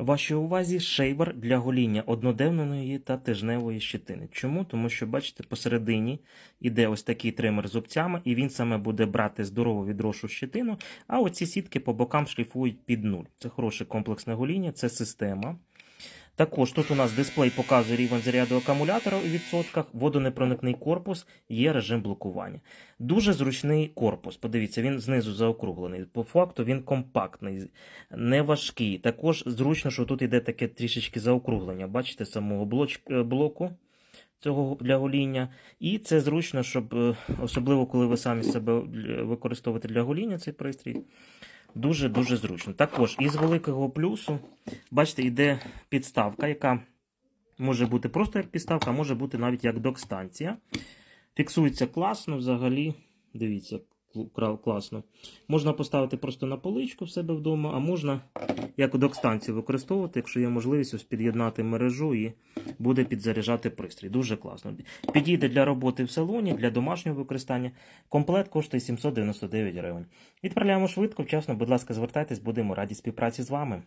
Вашій увазі шейвер для гоління одноденної та тижневої щетини. Чому? Тому що, бачите, посередині іде ось такий тример зубцями, і він саме буде брати здорову відрошу щетину, а оці сітки по бокам шліфують під нуль. Це хороше комплексне гоління, це система. Також тут у нас дисплей показує рівень заряду акумулятора у відсотках, водонепроникний корпус, є режим блокування. Дуже зручний корпус. Подивіться, він знизу заокруглений. По факту він компактний, не важкий. Також зручно, що тут йде таке трішечки заокруглення. Бачите, самого е, блоку цього для гоління. І це зручно, щоб е, особливо коли ви самі себе е, використовуєте для гоління цей пристрій. Дуже-дуже зручно. Також із великого плюсу, бачите, йде підставка, яка може бути просто як підставка, а може бути навіть як док-станція. Фіксується класно взагалі. Дивіться, класно. Можна поставити просто на поличку в себе вдома, а можна як док-станцію використовувати, якщо є можливість ось під'єднати мережу і буде підзаряджати пристрій. Дуже класно. Підійде для роботи в салоні, для домашнього використання. Комплект коштує 799 гривень. Відправляємо швидко, вчасно, будь ласка, звертайтесь, будемо раді співпраці з вами.